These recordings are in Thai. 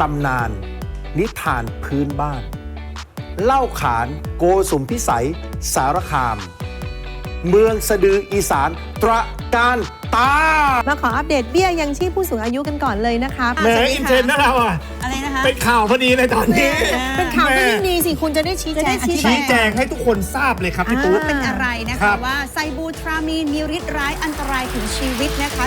ตำนาน นิทานพื้นบ้าน เล่าขานโกสุมพิสัย สารคาม เมืองสะดืออีสานตระการตามาขออัปเดตเบี้ยยังชีพผู้สูงอายุกันก่อนเลยนะคะแหมอินเทรนด์นะเราอะ อะไรนะคะ เป็นข่าวพอดีเลยตอนนี้เป็นข่าวก็ยิ่งดีสิคุณจะได้ชี้แจงอธิบาชี้ยแจงให้ทุกคนทราบเลยครับพี่อ่าตุ๊ก เป็นอะไรนะครัคะบ ว่าไซบูทรามีนมีฤทธิ์ร้ายอันตรายถึงชีวิตนะคะ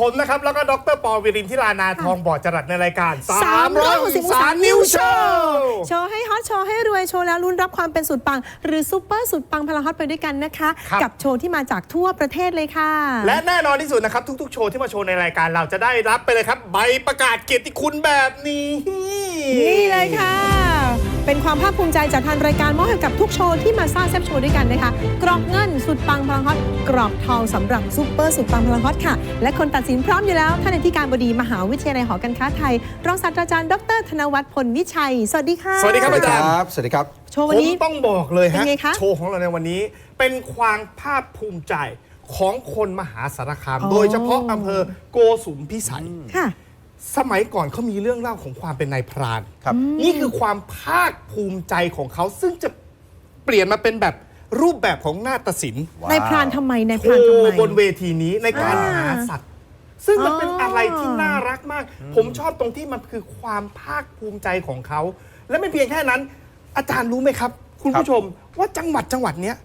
ผมนะครับ แล้วก็ดรปอวิรินทิรานาทองบอดจรัสในรายการ360 360นิวโชว์โชว์ให้ฮอตโชว์ให้รวยโชว์แล้วลุ้นรับความเป็นสุดปัง หรือซูเปอร์สุดปังพลังฮอตไปด้วยกันนะคะ ครับ กับโชว์ที่มาจากทั่วประเทศเลยค่ะ และแน่นอนที่สุดนะครับ ทุกๆ โชว์ที่มาโชว์ในรายการเราจะได้รับไปเลยครับ ใบประกาศเกียรติคุณแบบนี้ นี่เลยค่ะ เป็นความภาคภูมิใจจากทางรายการมอบให้กับทุกโชว์ที่มาสร้างแซบโชว์ด้วยกันนะคะ กรอบเงินสุดปังพลังฮอตกรอบทองสำหรับซูเปอร์สุดปังพลังฮอตค่ะ และคนตัดสินพร้อมอยู่แล้วท่านอธิการบดีมหาวิทยาลัยหอการค้าไทย รองศาสตราจารย์ดร ธนวัฒน์พลวิชัย สวัสดีค่ะ สวัสดีครับอาจารย์สวัสดีครับโชว์ผวันมนี้ต้องบอกเลยฮะเป็นไงคะโชว์ของเราในวันนี้ เป็นความภาคภูมิใจของคนมหาสารคามอ๋อโดยเฉพาะอำเภอโกสุมพิสัยค่ะ สมัยก่อนเขามีเรื่องเล่าของความเป็นนายพราน ครับ นี่คือความภาคภูมิใจของเขาซึ่งจะเปลี่ยนมาเป็นแบบรูปแบบของนาฏศิลป์นายพรานทำไมนายโชพรานทำไมว์บนเวทีนี้ในการอ่าหาสัตว์ ซึ่งมันอ๋อเป็นอะไรที่น่ารักมาก ผมชอบตรงที่มันคือความภาคภูมิใจของเขา และไม่เพียงแค่นั้น อาจารย์รู้ไหมครับ คุณผู้ชมว่าจังหวัดจังหวัดเนี้ย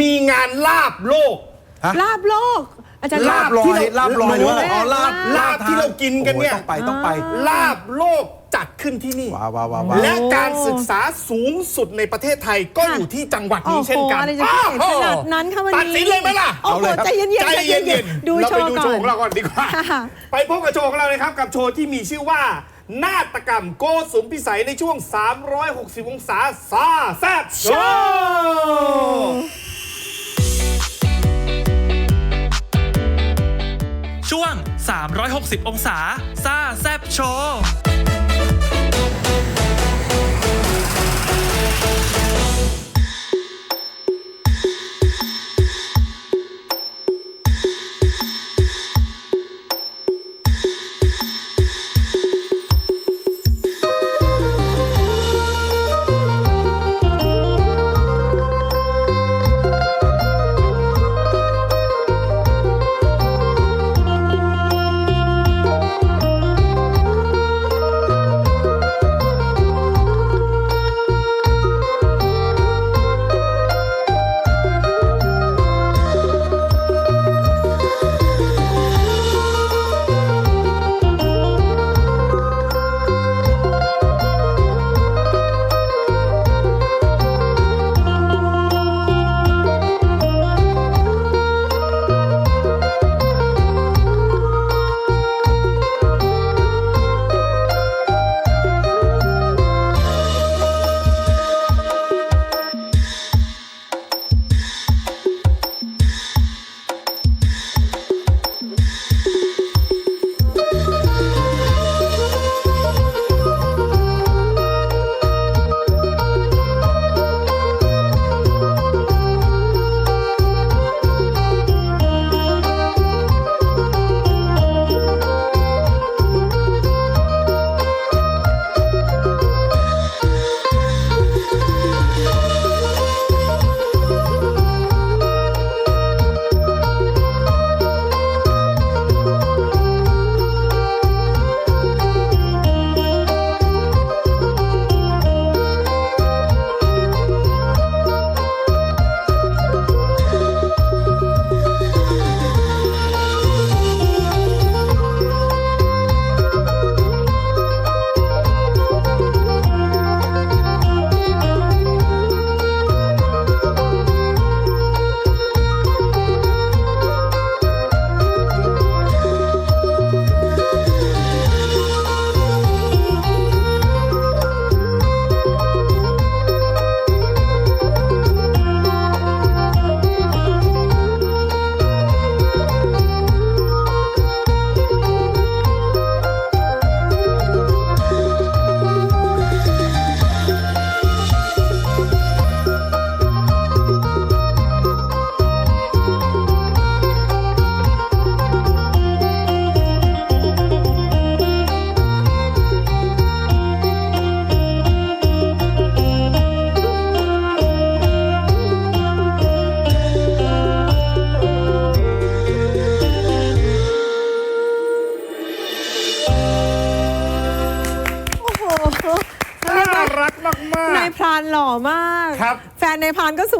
มีงานลาบโลกฮะลาบโลก อาจารย์ลาบลอยลาบลอยหรือว่าลาบอ๋อลาบลาบที่เรากินกันเนี่ยโอ้โหต้องไปต้องไปลาบโลกจัดขึ้นที่นี่ว้าวว้าวว้าวว้าวและการศึกษาสูงสุดในประเทศไทยก็อยู่ที่จังหวัดนี้เช่นกันโอ้โหอะไรจะพิเศษขนาดนั้นคะวันนี้ตัดสินเลยไหมล่ะโอ้โหใจเย็นๆใจเย็นๆดูเราโชไปว์ดูก่โชอว์ของเราก่อนดีกว่าค่ะไปพบกับโชว์ของเราเลยครับ กับโชว์ที่มีชื่อว่านาฏกรรมโกสุมพิสัยในช่วง 360 องศาซาแซบโชว์ 360 องศา ซ่าแซบโชว์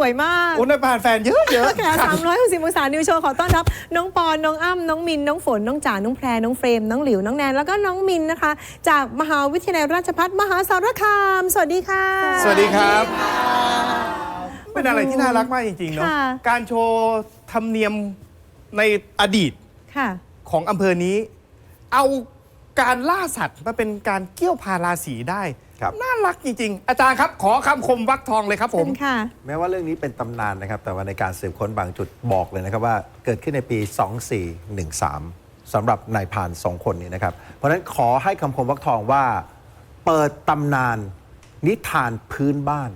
วยมากๆโอ้นายผ่านแฟนเยอะเยอะแขสามร้อยหกสิบองศานิวโชว์ขอต้อนรับ น้องปอน น้องอ้ำน้องมิน น้องฝน น้องจ๋า น้องแพร น้องเฟรม น้องหลิว น้องแนน แล้วก็น้องมินนะคะ จากมหาวิทยาลัยราชภัฏมหาสารคาม สวัสดีค่ะ สวัสดีครับ เป็นอะไรที่น่ารักมากจริงๆเนาะค่ะการโชว์ธรรมเนียมในอดีตค่ะของอำเภอนี้ เอาการล่าสัตว์มาเป็นการเกี่ยวพาราสีได้ครับ น่ารักจริง ๆ อาจารย์ครับ ขอคำคมวักทองเลยครับผเชิม ญค่ะ แม้ว่าเรื่องนี้เป็นตำนานนะครับ แต่ว่าในการสืบค้นบางจุดบอกเลยนะครับว่าเกิดขึ้นในปี 2413สำหรับนายพรานสองคนนี้นะครับ เพราะฉะนั้นขอให้คำคมวักทองว่าเปิดตำนาน นิทานพื้นบ้าน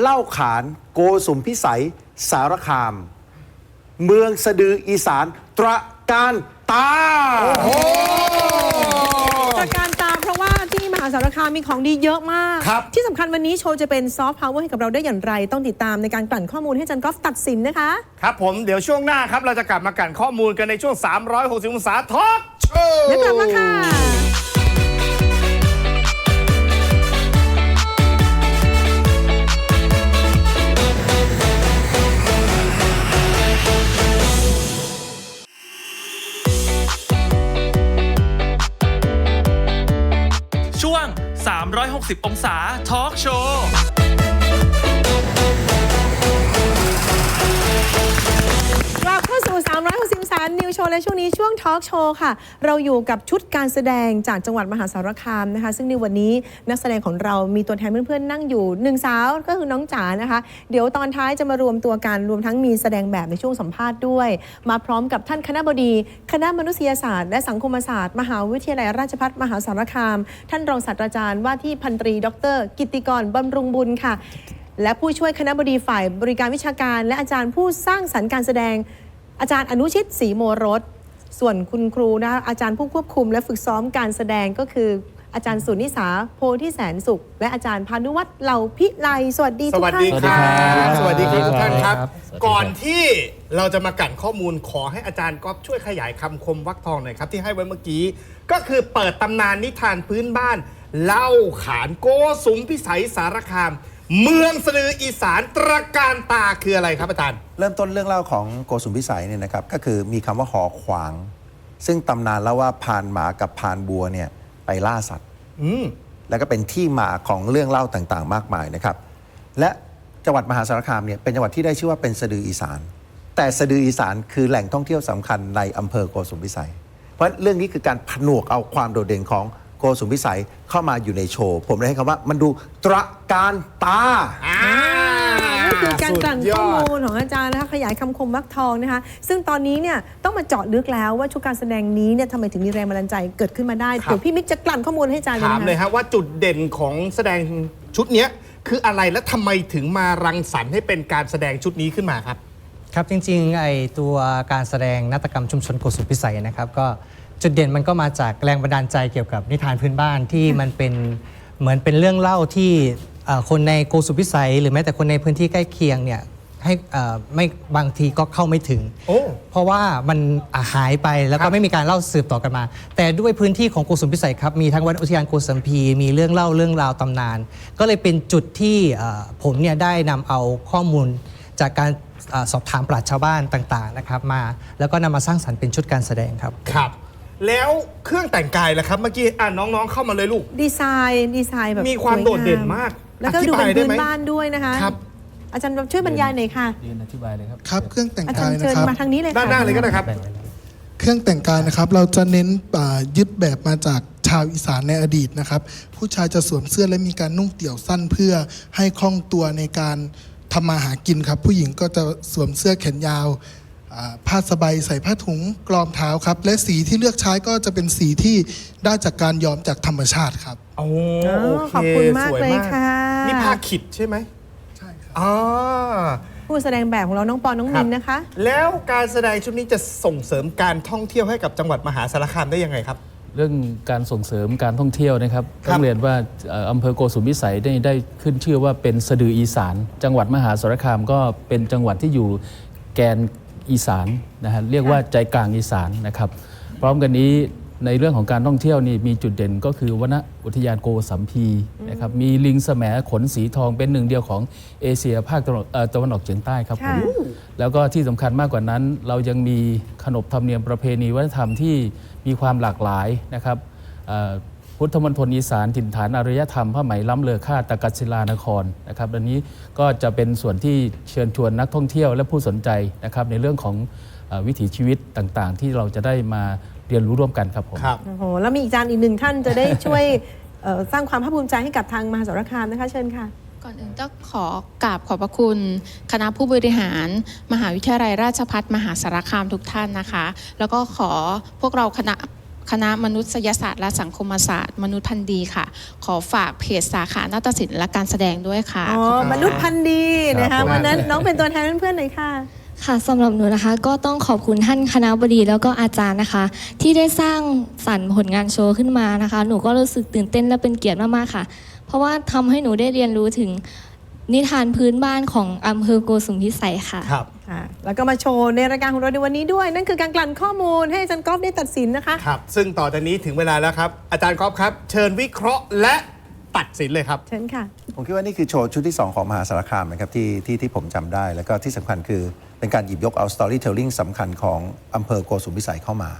เล่าขานโกสุมพิสัย สารคาม เมืองสะดืออีสานตระการตาประการตามเพราะว่าที่ม หาสารคามมีของดีเยอะมาก ครับที่สำคัญวันนี้โชว์จะเป็นซอฟต์พาวเวอร์ให้กับเราได้อย่างไร ต้องติดตามในการกลั่นข้อมูลให้อาจันกอล์ฟตัดสินนะคะ ครับผมเดี๋ยวช่วงหน้าครับ เราจะกลับมากันข้อมูลกันในช่วง 360 องศาทอล์กโชว์ แล้วกลับมาค่ะ 360 องศาทอล์กโชว์ 363 นิวโชว์และช่วงนี้ช่วงทอล์กโชว์ค่ะ เราอยู่กับชุดการแสดงจากจังหวัดมหาสารคามนะคะ ซึ่งในวันนี้นักแสดงของเรามีตัวแทนเพื่อนๆ นั่งอยู่หนึ่งสาวก็คือน้องจ๋านะคะ เดี๋ยวตอนท้ายจะมารวมตัวกันรวมทั้งมีแสดงแบบในช่วงสัมภาษณ์ด้วย มาพร้อมกับท่านคณะบดี คณะมนุษยศาสตร์ และสังคมศาสตร์ มหาวิทยาลัยราชภัฏมหาสารคาม ท่านรองศาสตราจารย์ว่าที่พันตรี ดร กิติกรบำรุงบุญค่ะและผู้ช่วยคณะบดีฝ่ายบริการวิชาการ และอาจารย์ผู้สร้างสรรค์การแสดง อาจารย์อนุชิตศรีโมรสส่วนคุณครูนะคะอาจารย์ผู้ควบคุมและฝึกซ้อมการแสดงก็คือ อาจารย์สุนิสาโพธิแสนสุข และอาจารย์พานุวัฒน์เหล่าพิไลสวัสดีสทุกวัสท่านดีคค่ะ รับสวัสดีครับสวัสดีทุกท่านครับครับ ก่อนที่เราจะมากั่นข้อมูลขอให้อาจารย์ก๊อฟช่วยขยายคำคมวักทองหน่อยครับ ที่ให้ไว้เมื่อกี้ ก็คือเปิดตำนานนิทานพื้นบ้าน เล่าขานโกสุมพิสัยสารคาม เมืองสะดืออีสานตระการตาคืออะไรครับอาจารย์ เริ่มต้นเรื่องเล่าของโกสุมพิสัยเนี่ยนะครับก็คือมีคำว่าหอขวาง ซึ่งตำนานเล่าว่าพรานหมากับพรานบัวเนี่ยไปล่าสัตว์อืมแล้วก็เป็นที่มาของเรื่องเล่าต่างๆ มากมายนะครับ และจังหวัดมหาสารคามเนี่ยเป็นจังหวัดที่ได้ชื่อว่าเป็นสะดืออีสาน แต่สะดืออีสานคือแหล่งท่องเที่ยวสำคัญในอำเภอโกสุมพิสัย เพราะเรื่องนี้คือการผนวกเอาความโดดเด่นของโกสุมพิสัยเข้ามาอยู่ในโชว์ ผมเลยให้คำว่ามันดูตระการตา อ่านี่คือการกลั่นสุดยข้อดมูลของอาจารย์นะคะขยายคำคมวักทองนะคะ ซึ่งตอนนี้เนี่ยต้องมาเจาะลึกแล้วว่าชุดการแสดงนี้เนี่ยทำไมถึงมีแรงบันดาลใจเกิดขึ้นมาได้ครับเดี๋ยวพี่มิกจะกลั่นข้อมูลให้อาจารย์เลยถามนะคะเลยครับว่าจุดเด่นของแสดงชุดเนี้ยคืออะไรและทำไมถึงมารังสรรค์ให้เป็นการแสดงชุดนี้ขึ้นมาครับ ครับจริงๆไอตัวการแสดงนาฏกรรมชุมชนโกสุมพิสัยนะครับ ก็จุดเด่นมันก็มาจากแรงบันดาลใจเกี่ยวกับนิทานพื้นบ้านที่มันเป็นเหมือนเป็นเรื่องเล่าที่เอ่อ คนในโกสุมพิสัย หรือแม้แต่คนในพื้นที่ใกล้เคียงเนี่ยให้เอ่อไม่บางทีก็เข้าไม่ถึงโอ้เพราะว่ามันอะหายไปแล้วครัก็บไม่มีการเล่าสืบต่อกันมา แต่ด้วยพื้นที่ของโกสุมพิสัยครับ มีทั้งวัดอุทยานโกสัมพีร์มีเรื่องเล่าเรื่องราวตำนาน ก็เลยเป็นจุดที่เอ่อผมเนี่ยได้นำเอาข้อมูลจากการเอ่อสอบถามปราชญ์ชาวบ้านต่างๆนะครับมา แล้วก็นำมาสร้างสรรค์เป็นชุดการแสดงครับครับแล้วเครื่องแต่งกายล่ะครับเมื่อกี้อะน้องๆเข้ามาเลยลูกดีไซน์ดีไซน์แบบมีความสยงโดดเด่นมาก แล้วก็อธิดูบายเป็นได้พื้นไหมบ้านด้วยนะคะครับ อาจารย์ช่วยบรรยายหน่อยค่ะยืนอธิบายเลยครับครับเครื่องแต่งอาจาการยย์นะเชิญครับ มาทางนี้เลยด้านหน้าเลยก็ได้ครับเครื่องแต่งกายนะครับเราจะเน้นอ่ายึดแบบมาจากชาวอีสานในอดีตนะครับ ผู้ชายจะสวมเสื้อและมีการนุ่งเตี่ยวสั้นเพื่อให้คล่องตัวในการทำมาหากินครับ ผู้หญิงก็จะสวมเสื้อแขนยาวอ่าผ้าสบายใส่ผ้าถุงกรอมเท้าครับ และสีที่เลือกใช้ก็จะเป็นสีที่ได้จากการย้อมจากธรรมชาติครับ โอ้อ๋อโอเคขอบคุณมากสวยเลยค่ะ นี่ผ้าขิดใช่ไหมใช่ครับอ๋อผู้แสดงแบบของเราน้องปอนน้องมินนะคะ แล้วการแสดงชุดนี้จะส่งเสริมการท่องเที่ยวให้กับจังหวัดมหาสารคามได้ยังไงครับ เรื่องการส่งเสริมการท่องเที่ยวนะครับครับต้องเรียนว่าเอ่ออำเภอโกสุมพิสัยได้ได้ขึ้นชื่อว่าเป็นสะดืออีสาน จังหวัดมหาสารคามก็เป็นจังหวัดที่อยู่แกนอีสานนะฮะเรียกว่าใจกลางอีสานนะครับ พร้อมกันนี้ ในเรื่องของการท่องเที่ยวนี่มีจุดเด่นก็คือวนอุทยานโกสัมพีนะครับมีลิงแสมขนสีทองเป็นหนึ่งเดียวของเอเชียภาคตะวันออกเอ่อตะวันออกเฉียงใต้ครับผมค่ะแล้วก็ที่สำคัญมากกว่านั้น เรายังมีขนบธรรมเนียมประเพณีวัฒนธรรมที่มีความหลากหลายนะครับเอ่อ พุทธมณฑลอีสานถิ่นฐานอารยธรรมผ้าไหมล้ำเลอค่าตะกัศิลานครนะครับอันนี้ก็จะเป็นส่วนที่เชิญชวนนักท่องเที่ยวและผู้สนใจนะครับในเรื่องของเออวิถีชีวิตต่างๆ ที่เราจะได้มาเรียนรู้ร่วมกันครับผมครับโอ้โหแล้วมีอีกจานอีกหนึ่งท่านจะได้ช่วยเอ่อสร้างความภาคภูมิใจให้กับทางมหาสารคามนะคะเชิญค่ะก่อนอื่นต้องขอกราบขอบพระคุณ คณะผู้บริหาร มหาวิทยาลัยราชภัฏมหาสารคามทุกท่านนะคะ แล้วก็ขอพวกเราคณะ คณะมนุษยศาสตร์และสังคมศาสตร์ มนุษย์พันธุ์ดีค่ะ ขอฝากเพจสาขานาฏศิลป์และการแสดงด้วยค่ะอ๋อขอบคุณมนุษย์พันธุ์ดีนะครัคะบผมวันนั้นน้องเป็นตัวแทนเพื่อนๆหน่อยค่ะ ค่ะสำหรับหนูนะคะก็ต้องขอบคุณท่านคณะบดีแล้วก็อาจารย์นะคะ ที่ได้สร้างสรรค์ผลงานโชว์ขึ้นมานะคะ หนูก็รู้สึกตื่นเต้นและเป็นเกียรติมากๆค่ะ เพราะว่าทำให้หนูได้เรียนรู้ถึง นิทานพื้นบ้านของอำเภอโกสุมพิสัยค่ะ ครับ ค่ะแล้วก็มาโชว์ในรายการของเราในวันนี้ด้วย นั่นคือการกลั่นข้อมูลให้อาจารย์กอล์ฟได้ตัดสินนะคะ ครับ ซึ่งต่อจากนี้ถึงเวลาแล้วครับ อาจารย์ก๊อฟครับ เชิญวิเคราะห์และตัดสินเลยครับ เชิญค่ะ ผมคิดว่านี่คือโชว์ชุดที่ 2 ของมหาสารคามนะครับที่ที่ที่ผมจำได้ แล้วก็ที่สำคัญคือเป็นการหยิบยกเอา storytelling สำคัญของอำเภอโกสุมพิสัยเข้ามา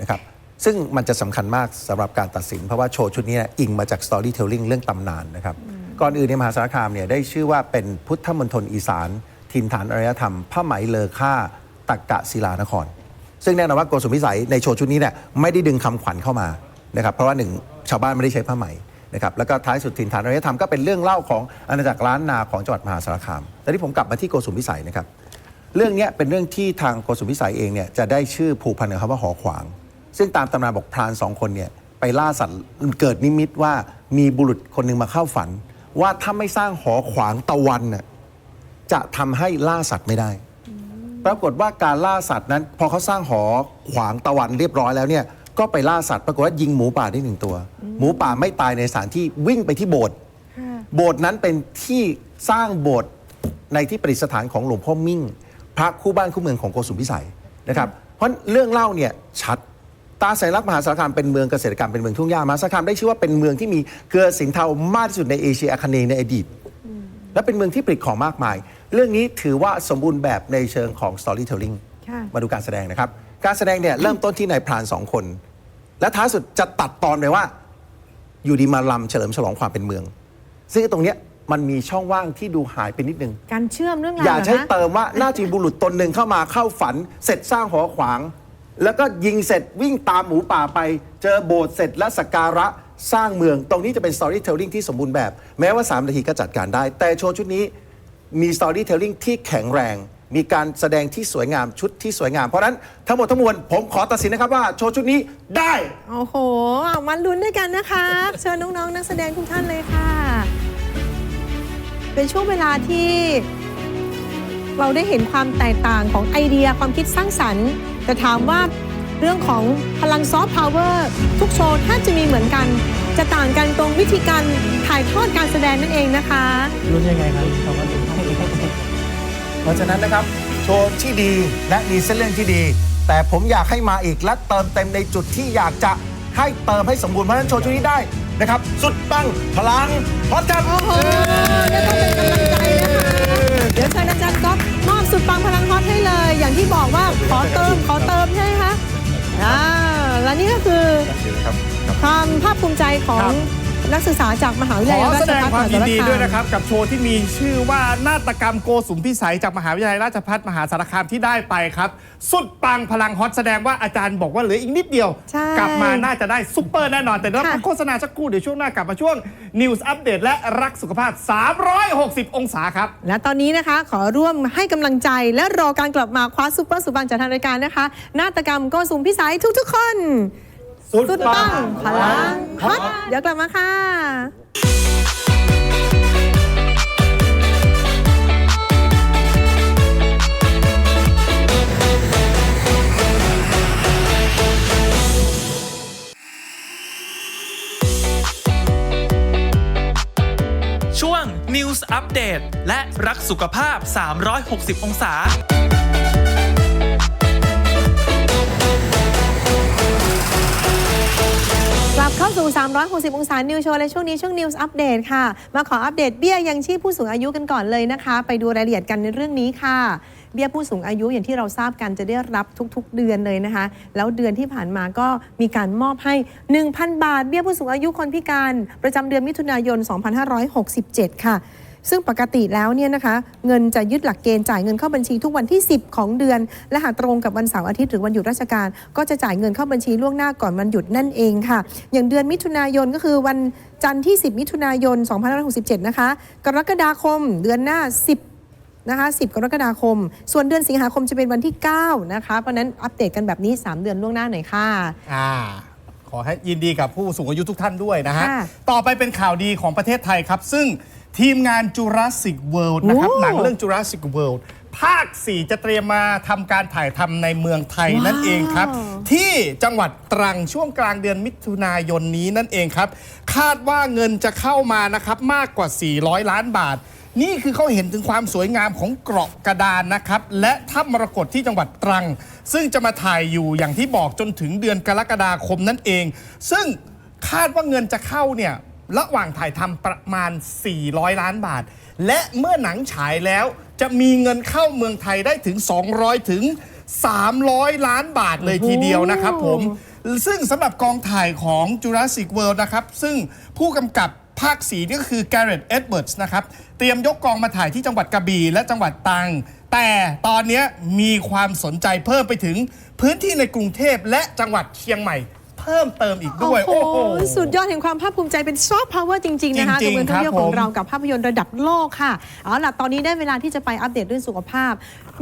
นะครับซึ่งมันจะสำคัญมากสำหรับการตัดสิน เพราะว่าโชว์ชุดนี้เนี่ยอิงมาจาก storytelling เรื่องตำนานนะครับ ก่อนอื่นในมหาสารคามเนี่ยได้ชื่อว่าเป็นพุทธมณฑลอีสานถิ่นฐานอารยธรรมผ้าไหมเลอค่าตักกะศิลานคร ซึ่งแน่นอนว่าโกสุมพิสัยในโชว์ชุดนี้เนี่ยไม่ได้ดึงคำขวัญเข้ามานะครับเพราะว่าหนึ่งชาวบ้านไม่ได้ใช้ผ้าไหมนะครับแล้วก็ท้ายสุดถิ่นฐานอารยธรรมก็เป็นเรื่องเล่าของอาณาจักรล้านนาของจังหวัดมหาสารคาม แต่ที่ผมกลับมาที่โกสุมพิสัยนะครับเรื่องนี้เป็นเรื่องที่ทางโกสุมพิสัยเองเนี่ยจะได้ชื่อผูกพันกับคำว่าหอขวาง ซึ่งตามตำนานบอกพรานสองคนเนี่ยไปล่าสัตว์เกิดนิมิตว่ามีบุรุษคนหนึ่งมาเข้าฝัน ว่าถ้าไม่สร้างหอขวางตะวันน่ะจะทำให้ล่าสัตว์ไม่ได้ ปรากฏว่าการล่าสัตว์นั้น พอเขาสร้างหอขวางตะวันเรียบร้อยแล้วเนี่ยก็ไปล่าสัตว์ปรากฏว่ายิงหมูป่าได้หนึ่งตัว หมูป่าไม่ตายในสถานที่วิ่งไปที่โบสถ์โบสถ์นั้นเป็นที่สร้างโบสถ์ในที่ประดิษฐานของหลวงพ่อมิ่ง พระคู่บ้านคู่เมืองของโกสุมพิสัยนะครับ เพราะเรื่องเล่าเนี่ยชัด ตาสัญลักษณ์มหาสารคามเป็นเมืองเกษตรกรรมเป็นเมืองทุ่งหญ้ามหาสารคามได้ชื่อว่าเป็นเมืองที่มีเกลือสินเทามากที่สุดในเอเชียอาคเนย์ในอดีต และเป็นเมืองที่ผลิตของมากมาย เรื่องนี้ถือว่าสมบูรณ์แบบในเชิงของ storytelling ค่ะมาดูการแสดงนะครับ การแสดงเนี่ยเริ่มต้นที่นายพรานสองคน และท้ายสุดจะตัดตอนไปว่า อยู่ดีมาลำเฉลิมฉลองความเป็นเมือง ซึ่งตรงเนี้ยมันมีช่องว่างที่ดูหายไปนิดนึง การเชื่อมเรื่องราวอย่าเหรใช้คะ เติมว่าหน้าจีบุรุษตนหนึ่งเข้ามาเข้าฝัน เสร็จสร้างหอขวาง แล้วก็ยิงเสร็จวิ่งตามหมูป่าไป เจอโบสถ์เสร็จและสักการะสร้างเมือง ตรงนี้จะเป็น storytelling ที่สมบูรณ์แบบ แม้ว่า 3 นาทีก็จัดการได้ แต่โชว์ชุดนี้มี storytelling ที่แข็งแรง มีการแสดงที่สวยงามชุดที่สวยงาม เพราะนั้นทั้งหมดทั้งมวลผมขอตัดสินนะครับว่าโชว์ชุดนี้ได้ โอ้โหเอามาลุ้นด้วยกันนะคะ เชิญน้องๆ นักแสดงทุกท่านเลยค่ะ เป็นช่วงเวลาที่ เราได้เห็นความแตกต่างของไอเดียความคิดสร้างสรรค์ แต่ถามว่าเรื่องของพลังซอฟต์พาวเวอร์ทุกโชว์แทบจะมีเหมือนกัน จะต่างกันตรงวิธีการถ่ายทอดการแสดงนั่นเองนะคะรุ่นยังไงครับเขาก็รุ่นเพราะฉะนั้นนะครับ โชว์ที่ดีและมีเส้นเรื่องที่ดี แต่ผมอยากให้มาอีกและเติมเต็มในจุดที่อยากจะให้เติมให้สมบูรณ์เพราะฉะนั้นโชว์ชุดนี้ได้นะครับ สุดปังพลังพอดครับโอ้โหจะต้องเป็นกำลังใจนะคะเดี๋ยวเชิญอาจารย์ก๊อฟมอบ สุดปังพลังฮอตให้เลย อย่างที่บอกว่าขอเติมขอเติมใช่ไหมคะอ่าและนี่ก็คือความภาคภูมิใจของครับ นักศึกษาจากมหาวิทขยาอลัยราแสชดงภัฏความมหายิสานรดีคามด้วยนะครับ กับโชว์ที่มีชื่อว่านาฏกรรมโกสุมพิสัยจากมหาวิทยาลัยราชภัฏมหาสารคามที่ได้ไปครับ สุดปังพลังฮอตแสดงว่าอาจารย์บอกว่าเหลืออีกนิดเดียว ใช่กลับมาน่าจะได้ซุปเปอร์แน่นอน แต่เราค่ะ พักโฆษณาสักครู่เดี๋ยวช่วงหน้ากลับมาช่วง News อัปเดตและรักสุขภาพ 360 องศาครับ และตอนนี้นะคะ ขอร่วมให้กำลังใจและรอการกลับมาคว้าซุปเปอร์สุบังจากทางรายการนะคะ นาฏกรรมโกสุมพิสัยทุกๆคน สุดสุดปัปังงพลังฮอตเดี๋ยวกลับมาค่ะช่วง News Update และรักสุขภาพ 360 องศา กลับเข้าสู่ 360 องศา นิวโชว์และช่วงนี้ช่วงนิวส์อัปเดตค่ะ มาขออัปเดตเบี้ยยังชีพผู้สูงอายุกันก่อนเลยนะคะ ไปดูรายละเอียดกันในเรื่องนี้ค่ะ เบี้ยผู้สูงอายุอย่างที่เราทราบกันจะได้รับทุกๆ เดือนเลยนะคะ แล้วเดือนที่ผ่านมาก็มีการมอบให้ 1,000 บาท เบี้ยผู้สูงอายุคนพิการ ประจำเดือนมิถุนายน 2567 ค่ะ ซึ่งปกติแล้วเนี่ยนะคะเงินจะยึดหลักเกณฑ์จ่ายเงินเข้าบัญชีทุกวันที่ 10 ของเดือน และหากตรงกับวันเสาร์อาทิตย์หรือวันหยุดราชการ ก็จะจ่ายเงินเข้าบัญชีล่วงหน้าก่อนวันหยุดนั่นเองค่ะ อย่างเดือนมิถุนายนก็คือวันจันทร์ที่ 10 มิถุนายน 2567 นะคะ กรกฎาคมเดือนหน้า 10นะคะ10 กรกฎาคม ส่วนเดือนสิงหาคมจะเป็นวันที่ 9 นะคะ เพราะฉะนั้นอัปเดตกันแบบนี้ 3 เดือนล่วงหน้าหน่อยค่ะ อ่า ขอให้ยินดีกับผู้สูงอายุทุกท่านด้วยนะฮะค่ะต่อไปเป็นข่าวดีของประเทศไทยครับ ซึ่ง ทีมงาน Jurassic World นะครับโอ้หนังเรื่อง Jurassic World ภาค 4 จะเตรียมมาทำการถ่ายทำในเมืองไทยนั่นเองครับ ที่จังหวัดตรังช่วงกลางเดือนมิถุนายนนี้นั่นเองครับ คาดว่าเงินจะเข้ามานะครับมากกว่า 400 ล้านบาท นี่คือเขาเห็นถึงความสวยงามของเกราะกระดานนะครับ และถ้ำมรกตที่จังหวัดตรัง ซึ่งจะมาถ่ายอยู่อย่างที่บอกจนถึงเดือนกรกฎาคมนั่นเอง ซึ่งคาดว่าเงินจะเข้าเนี่ย ระหว่างถ่ายทำประมาณ 400 ล้านบาท และเมื่อหนังฉายแล้วจะมีเงินเข้าเมืองไทยได้ถึง 200 ถึง 300 ล้านบาทเลยทีเดียวนะครับผม ซึ่งสำหรับกองถ่ายของ Jurassic World นะครับ ซึ่งผู้กำกับภาคสีนี่ก็คือ Garrett Edwards นะครับ เตรียมยกกองมาถ่ายที่จังหวัดกระบี่และจังหวัดตรัง แต่ตอนนี้มีความสนใจเพิ่มไปถึงพื้นที่ในกรุงเทพและจังหวัดเชียงใหม่ เพิ่มเติมอีกด้วย โอ้โห สุดยอดแห่งความภาคภูมิใจเป็นซอฟต์พาวเวอร์จริง ๆ นะคะจริกับงๆเมืองท่องเที่ยวครับของผมเรากับภาพยนตร์ระดับโลกค่ะ เอาล่ะ ตอนนี้ได้เวลาที่จะไปอัปเดตเรื่องสุขภาพ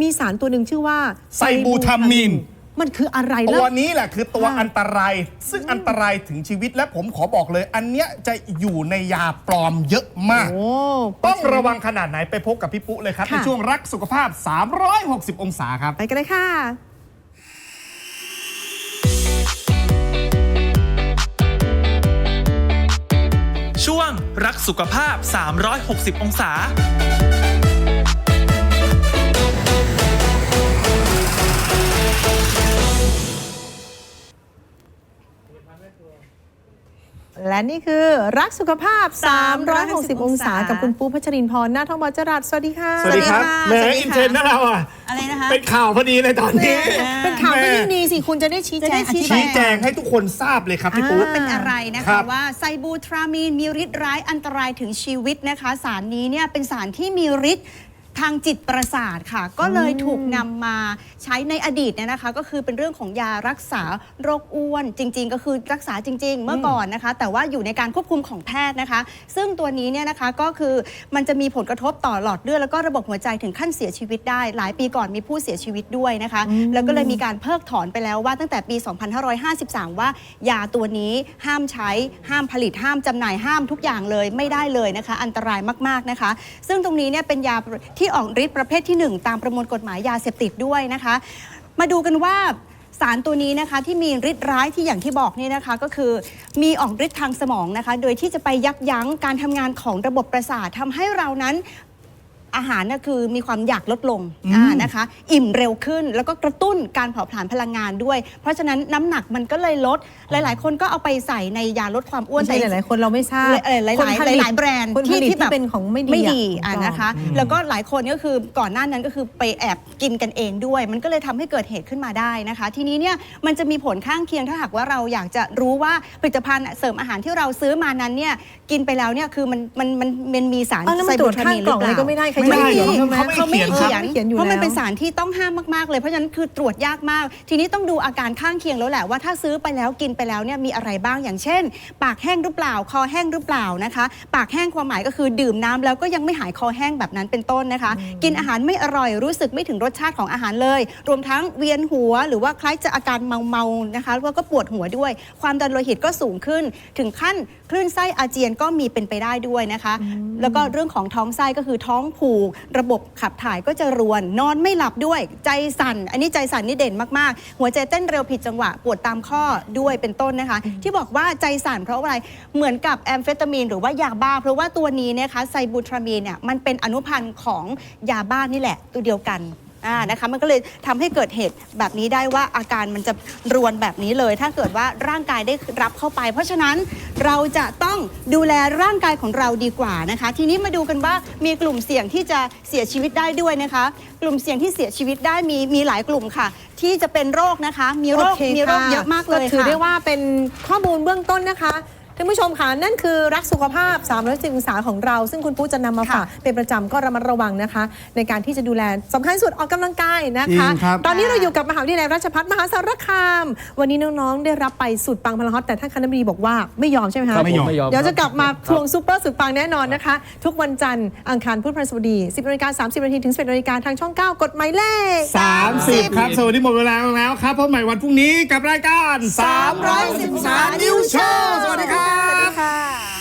มีสารตัวหนึ่งชื่อว่าไซบูทามินมันคืออะไรตัแล้ววนี้แหละคือตัวค่ะอันตราย ซึ่งอันตรายถึงชีวิตและผมขอบอกเลย อันเนี้ยจะอยู่ในยาปลอมเยอะมากโอ้ต้องระวังขนาดไหนไปพบกับพี่ปุ๊เลยครับค่ะในช่วงรักสุขภาพ 360 องศาครับ ไปกันเลยค่ะ ช่วงรักสุขภาพ 360 องศา และนี่คือรักสุขภาพ 360 องศา กับคุณปูพัชรินทร์พรหน้าท้องบอจรัสสวัสดีค่ะ สวัสดีครับสวัสดีค่ะแหมอินเทรนด์นะเราอะอะไรนะคะเป็นข่าวพอดีเลยตอนนี้ เป็นข่าวที่ยิ่งดีสิ คุณจะได้ชี้แจจะได้งชี้ชี้แจงให้ทุกคนทราบเลยครับพี่ปุ๊อ่าเป็นอะไรนะครัคะบว่าไซบูทรามีนมีฤทธิ์ร้ายอันตรายถึงชีวิตนะคะ สารนี้เนี่ยเป็นสารที่มีฤทธิ์ ทางจิตประสาทค่ะ ก็เลยถูกนำมาใช้ในอดีตเนี่ยนะคะ ก็คือเป็นเรื่องของยารักษาโรคอ้วนจริง ๆ ก็คือรักษาจริง ๆ เมื่อก่อนนะคะ แต่ว่าอยู่ในการควบคุมของแพทย์นะคะ ซึ่งตัวนี้เนี่ยนะคะก็คือมันจะมีผลกระทบต่อหลอดเลือดแล้วก็ระบบหัวใจถึงขั้นเสียชีวิตได้ หลายปีก่อนมีผู้เสียชีวิตด้วยนะคะ แล้วก็เลยมีการเพิกถอนไปแล้วว่าตั้งแต่ปี 2553 ว่ายาตัวนี้ห้ามใช้ห้ามผลิตห้ามจำหน่ายห้ามทุกอย่างเลยไม่ได้เลยนะคะ อันตรายมากๆนะคะ ซึ่งตรงนี้เนี่ยเป็นยาที่ออกฤทธิ์ประเภทที่ 1 ตามประมวลกฎหมายยาเสพติดด้วยนะคะ มาดูกันว่าสารตัวนี้นะคะที่มีฤทธิ์ร้ายที่อย่างที่บอกนี่นะคะ ก็คือมีออกฤทธิ์ทางสมองนะคะ โดยที่จะไปยับยั้งการทำงานของระบบประสาททำให้เรานั้น อาหารน่ะคือมีความอยากลดลงอ่านะคะ อิ่มเร็วขึ้นแล้วก็กระตุ้นการเผาผลาญพลังงานด้วย เพราะฉะนั้นน้ำหนักมันก็เลยลด หลาย ๆ คนก็เอาไปใส่ในยาลดความอ้วนไม่ใช่หลายๆคนเราไม่ทราบหลายหลายคนผลิตหลายๆแบรนด์คนผลิตที่เป็นของไม่ดีไม่ดีอะอะนะคะ แล้วก็หลายคนก็คือก่อนหน้านั้นก็คือไปแอบกินกันเองด้วย มันก็เลยทำให้เกิดเหตุขึ้นมาได้นะคะ ทีนี้เนี่ยมันจะมีผลข้างเคียงถ้าหากว่าเราอยากจะรู้ว่าผลิตภัณฑ์เสริมอาหารที่เราซื้อมานั้นเนี่ยกินไปแล้วเนี่ยคือมันมันมันมันมีสารอ้าวแล้วมันไซตรบูวจทราข้างมีนกหล่รือองเปอะไรล่า ก็ไม่ได้ใครไม่จะได้เขียนใช่ไหมเขาไม่เขาไม่เขียนเขียนไม่เขียนอยู่เพราะมันแล้วเป็นสารที่ต้องห้ามมากๆเลยเพราะฉะนั้นคือตรวจยากมาก ทีนี้ต้องดูอาการข้างเคียงแล้วแหละว่าถ้าซื้อไปแล้วกินไปแล้วเนี่ยมีอะไรบ้างอย่างเช่น ปากแห้งหรือเปล่า คอแห้งหรือเปล่านะคะ ปากแห้งความหมายก็คือดื่มน้ำแล้วก็ยังไม่หายคอแห้งแบบนั้นเป็นต้นนะคะ กินอาหารไม่อร่อยรู้สึกไม่ถึงรสชาติของอาหารเลย รวมทั้งเวียนหัว หรือว่าคล้ายจะอาการเมาๆนะคะแล้วก็ปวดหัวด้วย ความดันโลหิตก็สูงขึ้น ถึงขั้นคลื่นไส้อาเจียนก็มีเป็นไปได้ด้วยนะคะ แล้วก็เรื่องของท้องไส้ก็คือท้องผูก ระบบขับถ่ายก็จะรวน นอนไม่หลับด้วยใจสั่น อันนี้ใจสั่นนี่เด่นมากๆ หัวใจเต้นเร็วผิดจังหวะปวดตามข้อด้วยเป็นต้นนะคะ ที่บอกว่าใจสั่นเพราะอะไรเหมือนกับแอมเฟตามีนหรือว่ายาบ้า เพราะว่าตัวนี้นะคะไซบูทรามีนเนี่ยมันเป็นอนุพันธ์ของยาบ้านี่แหละ ตัวเดียวกัน อ่านะคะมันก็เลยทำให้เกิดเหตุแบบนี้ได้ว่าอาการมันจะรวนแบบนี้เลย ถ้าเกิดว่าร่างกายได้รับเข้าไป เพราะฉะนั้นเราจะต้องดูแลร่างกายของเราดีกว่านะคะ ทีนี้มาดูกันว่ามีกลุ่มเสี่ยงที่จะเสียชีวิตได้ด้วยนะคะ กลุ่มเสี่ยงที่เสียชีวิตได้มีมีหลายกลุ่มค่ะ ที่จะเป็นโรคนะคะ มีโรคโอเคมีโรคค่เยอะมากเลยถือค่ะ ได้ว่าเป็นข้อมูลเบื้องต้นนะคะ ท่านผู้ชมค่ะนั่นคือรักสุขภาพ310องศาของเรา ซึ่งคุณปู้จะนำมาฝากเป็นประจำก็ระมัดระวังนะคะ ในการที่จะดูแลสำคัญสุดออกกำลังกายนะคะ จริงครับ ตอนนี้เราอยู่กับมหาวิทยาลัยราชภัฏมหาสารคาม วันนี้น้องๆ ได้รับไปสุดปังพลังฮอตแต่ท่านคณะบดีบอกว่าไม่ยอมใช่ไหมคะ ครับผมไม่ยอม เดี๋ยวจะกลับมาครับทวงซูเปอร์สุดปังแน่นอนนะคะ ทุกวันจันทร์อังคารพุธพฤหัสบดี 10นาฬิกา30นาทีถึง11นาฬิกาทางช่อง 9 กฎหมายเลข 30 ครับสวัสดีหมดเวลาแล้วครับพบใหม่วันพรุ่งนี้กับรายการ313 New Show สวัสดีครับสวัสดีค่ะ